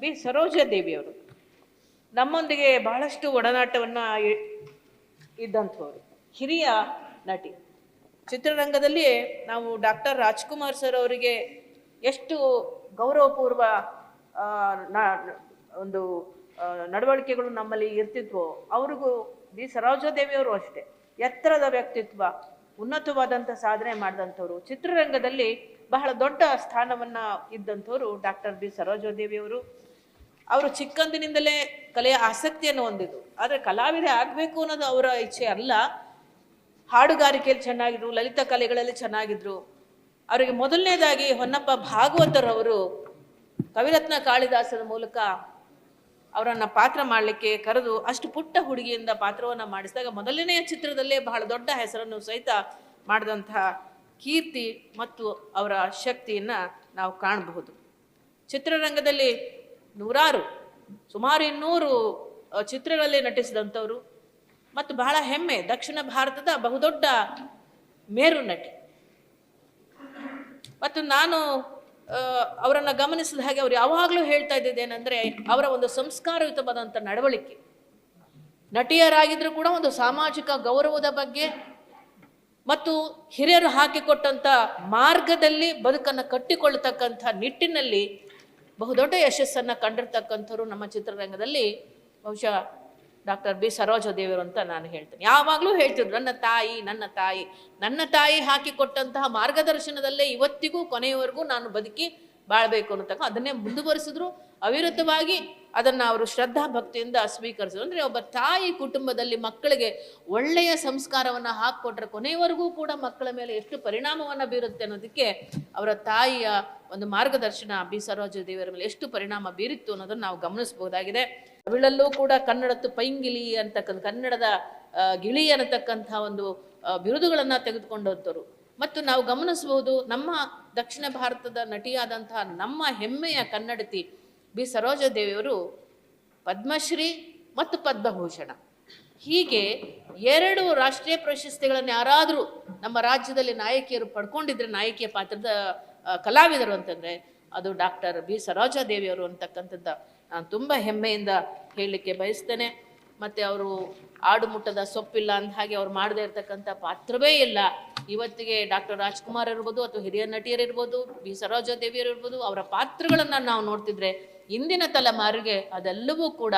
B ಸರೋಜಾದೇವಿಯವರು. ನಮ್ಮೊಂದಿಗೆ ಬಹಳಷ್ಟು ಒಡನಾಟವನ್ನು ಇದ್ದಂಥವ್ರು. ಹಿರಿಯ ನಟಿ. ಚಿತ್ರರಂಗದಲ್ಲಿ ನಾವು ಡಾಕ್ಟರ್ ರಾಜ್ಕುಮಾರ್ ಸರ್ ಅವರಿಗೆ ಎಷ್ಟು ಗೌರವಪೂರ್ವ ಒಂದು ನಡವಳಿಕೆಗಳು ನಮ್ಮಲ್ಲಿ ಇರ್ತಿದ್ವೋ, ಅವ್ರಿಗೂ ಬಿ ಸರೋಜಾದೇವಿಯವರು ಅಷ್ಟೇ. ಎತ್ತರದ ವ್ಯಕ್ತಿತ್ವ, ಉನ್ನತವಾದಂಥ ಸಾಧನೆ ಮಾಡಿದಂಥವ್ರು. ಚಿತ್ರರಂಗದಲ್ಲಿ ಬಹಳ ದೊಡ್ಡ ಸ್ಥಾನವನ್ನು ಇದ್ದಂಥವ್ರು ಡಾಕ್ಟರ್ ಬಿ ಸರೋಜಾದೇವಿಯವರು. ಅವರು ಚಿಕ್ಕಂದಿನಿಂದಲೇ ಕಲೆಯ ಆಸಕ್ತಿಯನ್ನು ಹೊಂದಿದ್ರು. ಆದರೆ ಕಲಾವಿದ ಆಗಬೇಕು ಅನ್ನೋದು ಅವರ ಇಚ್ಛೆ ಅಲ್ಲ. ಹಾಡುಗಾರಿಕೆಯಲ್ಲಿ ಚೆನ್ನಾಗಿದ್ರು, ಲಲಿತ ಕಲೆಗಳಲ್ಲಿ ಚೆನ್ನಾಗಿದ್ರು. ಅವರಿಗೆ ಮೊದಲನೇದಾಗಿ ಹೊನ್ನಪ್ಪ ಭಾಗವತರವರು ಕವಿರತ್ನ ಕಾಳಿದಾಸದ ಮೂಲಕ ಅವರನ್ನು ಪಾತ್ರ ಮಾಡಲಿಕ್ಕೆ ಕರೆದು ಅಷ್ಟು ಪುಟ್ಟ ಹುಡುಗಿಯಿಂದ ಪಾತ್ರವನ್ನು ಮಾಡಿಸಿದಾಗ ಮೊದಲನೆಯ ಚಿತ್ರದಲ್ಲೇ ಬಹಳ ದೊಡ್ಡ ಹೆಸರನ್ನು ಸಹಿತ ಮಾಡಿದಂತಹ ಕೀರ್ತಿ ಮತ್ತು ಅವರ ಶಕ್ತಿಯನ್ನು ನಾವು ಕಾಣಬಹುದು. ಚಿತ್ರರಂಗದಲ್ಲಿ ನೂರಾರು, ಸುಮಾರು ಇನ್ನೂರು ಚಿತ್ರಗಳಲ್ಲಿ ನಟಿಸಿದಂಥವರು. ಮತ್ತು ಬಹಳ ಹೆಮ್ಮೆ, ದಕ್ಷಿಣ ಭಾರತದ ಬಹುದೊಡ್ಡ ಮೇರು ನಟಿ. ಮತ್ತು ನಾನು ಅವರನ್ನು ಗಮನಿಸಿದ ಹಾಗೆ ಅವ್ರು ಯಾವಾಗಲೂ ಹೇಳ್ತಾ ಇದ್ದಿದ್ದೇನೆಂದರೆ ಅವರ ಒಂದು ಸಂಸ್ಕಾರಯುತವಾದಂಥ ನಡವಳಿಕೆ. ನಟಿಯರಾಗಿದ್ದರೂ ಕೂಡ ಒಂದು ಸಾಮಾಜಿಕ ಗೌರವದ ಬಗ್ಗೆ ಮತ್ತು ಹಿರಿಯರು ಹಾಕಿಕೊಟ್ಟಂಥ ಮಾರ್ಗದಲ್ಲಿ ಬದುಕನ್ನು ಕಟ್ಟಿಕೊಳ್ಳತಕ್ಕಂಥ ನಿಟ್ಟಿನಲ್ಲಿ ಬಹುದೊಡ್ಡ ಯಶಸ್ಸನ್ನು ಕಂಡಿರ್ತಕ್ಕಂಥವ್ರು ನಮ್ಮ ಚಿತ್ರರಂಗದಲ್ಲಿ ಬಹುಶಃ ಡಾಕ್ಟರ್ ಬಿ ಸರೋಜದೇವರು ಅಂತ ನಾನು ಹೇಳ್ತೇನೆ. ಯಾವಾಗಲೂ ಹೇಳ್ತಿದ್ರು, ನನ್ನ ತಾಯಿ ನನ್ನ ತಾಯಿ ನನ್ನ ತಾಯಿ ಹಾಕಿಕೊಟ್ಟಂತಹ ಮಾರ್ಗದರ್ಶನದಲ್ಲೇ ಇವತ್ತಿಗೂ ಕೊನೆಯವರೆಗೂ ನಾನು ಬದುಕಿ ಬಾಳ್ಬೇಕು ಅನ್ನತಕ್ಕ ಅದನ್ನೇ ಮುಂದುವರಿಸಿದ್ರು. ಅವಿರತವಾಗಿ ಅದನ್ನು ಅವರು ಶ್ರದ್ಧಾ ಭಕ್ತಿಯಿಂದ ಸ್ವೀಕರಿಸೋದು ಅಂದರೆ ಒಬ್ಬ ತಾಯಿ ಕುಟುಂಬದಲ್ಲಿ ಮಕ್ಕಳಿಗೆ ಒಳ್ಳೆಯ ಸಂಸ್ಕಾರವನ್ನು ಹಾಕಿಕೊಟ್ರೆ ಕೊನೆಯವರೆಗೂ ಕೂಡ ಮಕ್ಕಳ ಮೇಲೆ ಎಷ್ಟು ಪರಿಣಾಮವನ್ನು ಬೀರುತ್ತೆ ಅನ್ನೋದಕ್ಕೆ ಅವರ ತಾಯಿಯ ಒಂದು ಮಾರ್ಗದರ್ಶನ ಬಿ ಸರೋಜ ದೇವಿಯರ ಮೇಲೆ ಎಷ್ಟು ಪರಿಣಾಮ ಬೀರಿತ್ತು ಅನ್ನೋದನ್ನು ನಾವು ಗಮನಿಸಬಹುದಾಗಿದೆ. ತಮಿಳಲ್ಲೂ ಕೂಡ ಕನ್ನಡತ್ತು ಪೈಂಗಿಲಿ ಅಂತಕ್ಕಂಥ, ಕನ್ನಡದ ಗಿಳಿ ಅನ್ನತಕ್ಕಂಥ ಒಂದು ಬಿರುದುಗಳನ್ನು ತೆಗೆದುಕೊಂಡಂಥವ್ರು. ಮತ್ತು ನಾವು ಗಮನಿಸಬಹುದು ನಮ್ಮ ದಕ್ಷಿಣ ಭಾರತದ ನಟಿಯಾದಂತಹ ನಮ್ಮ ಹೆಮ್ಮೆಯ ಕನ್ನಡತಿ ಬಿ ಸರೋಜಾದೇವಿಯವರು ಪದ್ಮಶ್ರೀ ಮತ್ತು ಪದ್ಮಭೂಷಣ. ಹೀಗೆ ಎರಡು ರಾಷ್ಟ್ರೀಯ ಪ್ರಶಸ್ತಿಗಳನ್ನು ಯಾರಾದರೂ ನಮ್ಮ ರಾಜ್ಯದಲ್ಲಿ ನಾಯಕಿಯರು ಪಡ್ಕೊಂಡಿದ್ರೆ ನಾಯಕಿಯ ಪಾತ್ರದ ಕಲಾವಿದರು ಅಂತಂದರೆ ಅದು ಡಾಕ್ಟರ್ ಬಿ ಸರೋಜಾದೇವಿಯವರು ಅಂತಕ್ಕಂಥದ್ದು ನಾನು ತುಂಬ ಹೆಮ್ಮೆಯಿಂದ ಹೇಳಲಿಕ್ಕೆ ಬಯಸ್ತೇನೆ. ಮತ್ತು ಅವರು ಆಡು ಮುಟ್ಟದ ಸೊಪ್ಪಿಲ್ಲ ಅಂದ ಹಾಗೆ ಅವ್ರು ಮಾಡದೇ ಇರತಕ್ಕಂಥ ಪಾತ್ರವೇ ಇಲ್ಲ. ಇವತ್ತಿಗೆ ಡಾಕ್ಟರ್ ರಾಜ್ಕುಮಾರ್ ಇರ್ಬೋದು ಅಥವಾ ಹಿರಿಯ ನಟಿಯರಿರ್ಬೋದು, ಬಿ ಸರೋಜಾದೇವಿಯರು ಇರ್ಬೋದು ಅವರ ಪಾತ್ರಗಳನ್ನು ನಾವು ನೋಡ್ತಿದ್ರೆ ಇಂದಿನ ತಲೆಮಾರಿಗೆ ಅದೆಲ್ಲವೂ ಕೂಡ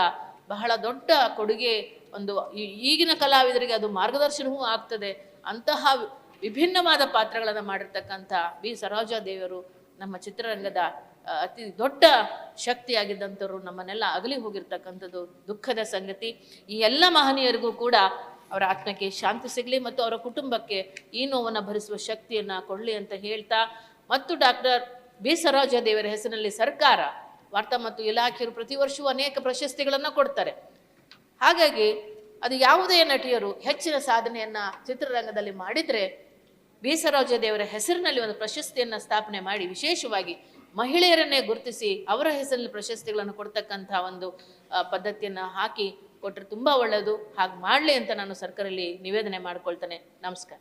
ಬಹಳ ದೊಡ್ಡ ಕೊಡುಗೆ ಒಂದು ಈಗಿನ ಕಲಾವಿದರಿಗೆ ಅದು ಮಾರ್ಗದರ್ಶನವೂ ಆಗ್ತದೆ. ಅಂತಹ ವಿಭಿನ್ನವಾದ ಪಾತ್ರಗಳನ್ನು ಮಾಡಿರ್ತಕ್ಕಂಥ ಬಿ ದೇವರು ನಮ್ಮ ಚಿತ್ರರಂಗದ ಅತಿ ದೊಡ್ಡ ಶಕ್ತಿಯಾಗಿದ್ದಂಥವ್ರು ನಮ್ಮನ್ನೆಲ್ಲ ಅಗಲಿ ಹೋಗಿರ್ತಕ್ಕಂಥದ್ದು ದುಃಖದ ಸಂಗತಿ. ಈ ಎಲ್ಲ ಮಹನೀಯರಿಗೂ ಕೂಡ ಅವರ ಆತ್ಮಕ್ಕೆ ಶಾಂತಿ ಸಿಗಲಿ ಮತ್ತು ಅವರ ಕುಟುಂಬಕ್ಕೆ ಈ ನೋವನ್ನು ಭರಿಸುವ ಶಕ್ತಿಯನ್ನು ಕೊಡಲಿ ಅಂತ ಹೇಳ್ತಾ, ಮತ್ತು ಡಾಕ್ಟರ್ ಬಿ ದೇವರ ಹೆಸರಿನಲ್ಲಿ ಸರ್ಕಾರ ವಾರ್ತಾ ಮತ್ತು ಇಲಾಖೆಯರು ಪ್ರತಿ ವರ್ಷವೂ ಅನೇಕ ಪ್ರಶಸ್ತಿಗಳನ್ನು ಕೊಡ್ತಾರೆ. ಹಾಗಾಗಿ ಅದು ಯಾವುದೇ ನಟಿಯರು ಹೆಚ್ಚಿನ ಸಾಧನೆಯನ್ನು ಚಿತ್ರರಂಗದಲ್ಲಿ ಮಾಡಿದರೆ ಸರೋಜಾದೇವರ ಹೆಸರಿನಲ್ಲಿ ಒಂದು ಪ್ರಶಸ್ತಿಯನ್ನು ಸ್ಥಾಪನೆ ಮಾಡಿ ವಿಶೇಷವಾಗಿ ಮಹಿಳೆಯರನ್ನೇ ಗುರುತಿಸಿ ಅವರ ಹೆಸರಿನಲ್ಲಿ ಪ್ರಶಸ್ತಿಗಳನ್ನು ಕೊಡ್ತಕ್ಕಂಥ ಒಂದು ಪದ್ಧತಿಯನ್ನು ಹಾಕಿ ಕೊಟ್ಟರೆ ತುಂಬ ಒಳ್ಳೆಯದು ಹಾಗೆ ಮಾಡಲಿ ಅಂತ ನಾನು ಸರ್ಕಾರಲ್ಲಿ ನಿವೇದನೆ ಮಾಡ್ಕೊಳ್ತೇನೆ. ನಮಸ್ಕಾರ.